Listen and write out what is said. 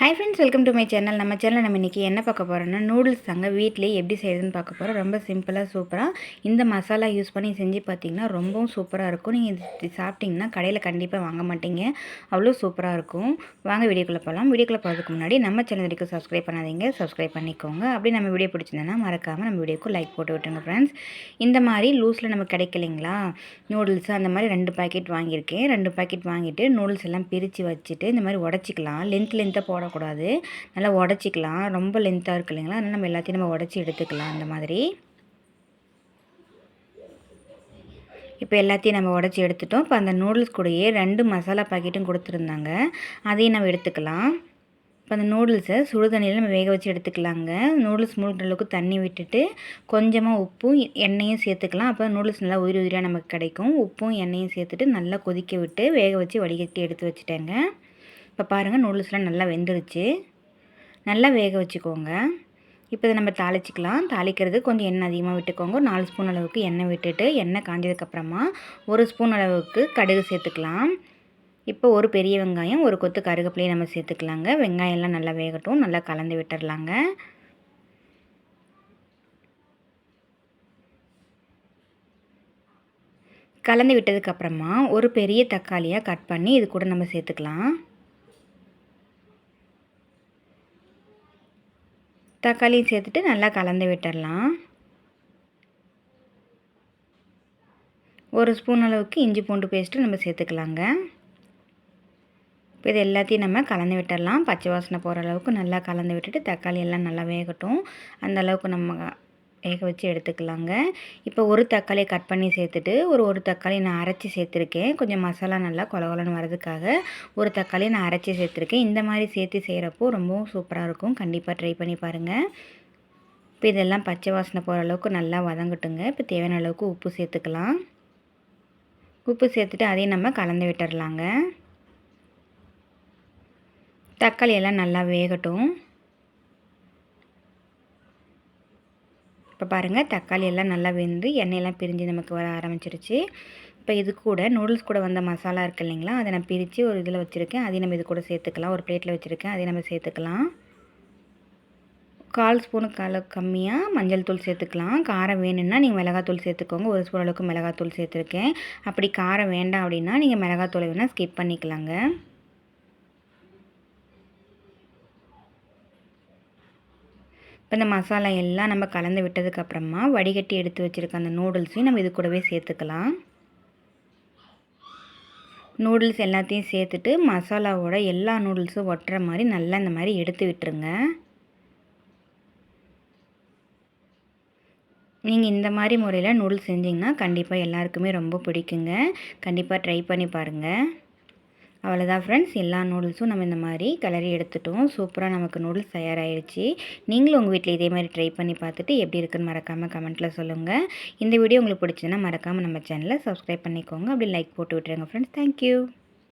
Hi friends welcome to my channel நம்ம channel நம்ம இன்றைக்கி என்ன பார்க்க போகிறோம்னா நூடுல்ஸ் தாங்க. வீட்டிலே எப்படி செய்யுதுன்னு பார்க்க போகிறோம் ரொம்ப சிம்பிளாக சூப்பராக இந்த மசாலா யூஸ் பண்ணி செஞ்சு பார்த்தீங்கன்னா ரொம்பவும் சூப்பராக இருக்கும். நீங்கள் இது சாப்பிட்டிங்கன்னா கடையில் கண்டிப்பாக வாங்க மாட்டீங்க. அவ்வளோ சூப்பராக இருக்கும். வாங்க வீடியோக்குள்ளே போகலாம் வீடியோக்குள்ளே போகிறதுக்கு முன்னாடி நம்ம சேனல் வரைக்கும் சப்ஸ்கிரைப் பண்ணாதீங்க. சப்ஸ்கிரைப் பண்ணிக்கோங்க. அப்படி நம்ம வீடியோ பிடிச்சிருந்தேன்னா மறக்காமல் நம்ம வீடியோக்கு லைக் போட்டு விட்டுருங்க ஃப்ரெண்ட்ஸ் இந்த மாதிரி லூஸில் நமக்கு கிடைக்கலைங்களா? நூடுல்ஸ் அந்த மாதிரி ரெண்டு பாக்கெட் வாங்கியிருக்கேன். ரெண்டு பாக்கெட் வாங்கிட்டு நூடுல்ஸ் எல்லாம் பிரித்து வச்சுட்டு இந்த மாதிரி உடச்சிக்கலாம். லென்த் லென்த்தாக போட போடக்கூடாது நல்லா உடச்சிக்கலாம். ரொம்ப லென்த்தாக இருக்கு இல்லைங்களா? அதனால் நம்ம எல்லாத்தையும் நம்ம உடச்சி எடுத்துக்கலாம் அந்த மாதிரி. இப்போ எல்லாத்தையும் நம்ம உடச்சி எடுத்துட்டோம். இப்போ அந்த நூடுல்ஸ் கூடயே ரெண்டு மசாலா பாக்கெட்டும் கொடுத்துருந்தாங்க. அதையும் நம்ம எடுத்துக்கலாம். இப்போ அந்த நூடுல்ஸை சுடுதண்ணியில் நம்ம வேக வச்சு எடுத்துக்கலாங்க. நூடுல்ஸ் மூழ்கிற அளவுக்கு தண்ணி விட்டுட்டு கொஞ்சமாக உப்பும் எண்ணெயும் சேர்த்துக்கலாம். அப்போ நூடுல்ஸ் நல்லா உயிரி உயிரியாக நமக்கு கிடைக்கும். உப்பும் எண்ணெயும் சேர்த்துட்டு நல்லா கொதிக்க விட்டு வேக வச்சு வடிகட்டி எடுத்து வச்சுட்டேங்க. இப்போ பாருங்கள் நூடுல்ஸ்லாம் நல்லா வெந்துருச்சு. நல்லா வேக வச்சுக்கோங்க. இப்போ இதை நம்ம தாளிச்சிக்கலாம். தாளிக்கிறது கொஞ்சம் எண்ணெய் அதிகமாக விட்டுக்கோங்க. ஒரு நாலு ஸ்பூன் அளவுக்கு எண்ணெய் விட்டுட்டு எண்ணெய் காஞ்சதுக்கப்புறமா ஒரு ஸ்பூன் அளவுக்கு கடுகு சேர்த்துக்கலாம். இப்போ ஒரு பெரிய வெங்காயம் ஒரு கொத்து கருகப்பிலையும் நம்ம சேர்த்துக்கலாங்க. வெங்காயம்லாம் நல்லா வேகட்டும். நல்லா கலந்து விட்டுடலாங்க கலந்து விட்டதுக்கப்புறமா ஒரு பெரிய தக்காளியாக கட் பண்ணி இது கூட நம்ம சேர்த்துக்கலாம். தக்காளியும் சேர்த்துட்டு நல்லா கலந்து விட்டுடலாம். ஒரு ஸ்பூன் அளவுக்கு இஞ்சி பூண்டு பேஸ்ட்டு நம்ம சேர்த்துக்கலாங்க. இப்போ இது எல்லாத்தையும் நம்ம கலந்து விட்டுடலாம். பச்சை வாசனை போகிற அளவுக்கு நல்லா கலந்து விட்டுட்டு தக்காளி எல்லாம் நல்லா வேகட்டும். அந்த அளவுக்கு நம்ம வேக வச்சு எடுத்துக்கலாங்க. இப்போ ஒரு தக்காளியை கட் பண்ணி சேர்த்துட்டு ஒரு ஒரு தக்காளி நான் அரைச்சி சேர்த்துருக்கேன். கொஞ்சம் மசாலா நல்லா கொலகொலன்னு வரதுக்காக ஒரு தக்காளி நான் அரைச்சி சேர்த்துருக்கேன். இந்த மாதிரி சேர்த்து செய்கிறப்போ ரொம்பவும் சூப்பராக இருக்கும். கண்டிப்பாக ட்ரை பண்ணி பாருங்கள் இப்போ இதெல்லாம் பச்சை வாசனை போகிற அளவுக்கு நல்லா வதங்கட்டுங்க. இப்போ தேவையான அளவுக்கு உப்பு சேர்த்துக்கலாம். உப்பு சேர்த்துட்டு அதையும் நம்ம கலந்து விட்டுடலாங்க தக்காளி எல்லாம் நல்லா வேகட்டும். இப்போ பாருங்கள் தக்காளி எல்லாம் நல்லா வெந்து எண்ணெயெல்லாம் பிரிஞ்சு நமக்கு வர ஆரம்பிச்சிருச்சு. இப்போ இது கூட நூடுல்ஸ் கூட வந்த மசாலா இருக்குது இல்லைங்களா அதை நான் பிரித்து ஒரு இதில் வச்சுருக்கேன். அதையும் நம்ம இது கூட சேர்த்துக்கலாம். ஒரு பிளேட்டில் வச்சுருக்கேன் அதையும் நம்ம சேர்த்துக்கலாம். கால் ஸ்பூனுக்கு அளவு கம்மியாக மஞ்சள் தூள் சேர்த்துக்கலாம். காரம் வேணும்னா நீங்கள் மிளகாத்தூள் சேர்த்துக்கோங்க. ஒரு ஸ்பூன் அளவுக்கு மிளகாத்தூள் சேர்த்துருக்கேன். அப்படி காரம் வேண்டாம் அப்படின்னா நீங்கள் மிளகாத்தூளை வேணால் ஸ்கிப் பண்ணிக்கலாங்க. இப்போ இந்த மசாலா எல்லாம் நம்ம கலந்து விட்டதுக்கப்புறமா வடிகட்டி எடுத்து வச்சுருக்க அந்த நூடுல்ஸையும் நம்ம இது கூடவே சேர்த்துக்கலாம். நூடுல்ஸ் எல்லாத்தையும் சேர்த்துட்டு மசாலாவோட எல்லா நூடுல்ஸும் ஒட்டுற மாதிரி நல்லா இந்த மாதிரி எடுத்து விட்டுருங்க. நீங்கள் இந்த மாதிரி முறையில் நூடுல்ஸ் செஞ்சிங்கன்னா கண்டிப்பாக எல்லாருக்குமே ரொம்ப பிடிக்குங்க. கண்டிப்பாக ட்ரை பண்ணி பாருங்கள் அவ்வளோதான் ஃப்ரெண்ட்ஸ் எல்லா நூடுல்ஸும் நம்ம இந்த மாதிரி கலரி எடுத்துட்டோம். சூப்பராக நமக்கு நூடுல்ஸ் தயாராகிடுச்சு நீங்களும் உங்கள் வீட்டில் இதே மாதிரி ட்ரை பண்ணி பார்த்துட்டு எப்படி இருக்குன்னு மறக்காமல் கமெண்ட்டில் சொல்லுங்கள் இந்த வீடியோ உங்களுக்கு பிடிச்சதுன்னா மறக்காமல் நம்ம சேனலை சப்ஸ்கிரைப் பண்ணிக்கோங்க. அப்படி லைக் போட்டு விட்டுருங்க ஃப்ரெண்ட்ஸ் தேங்க்யூ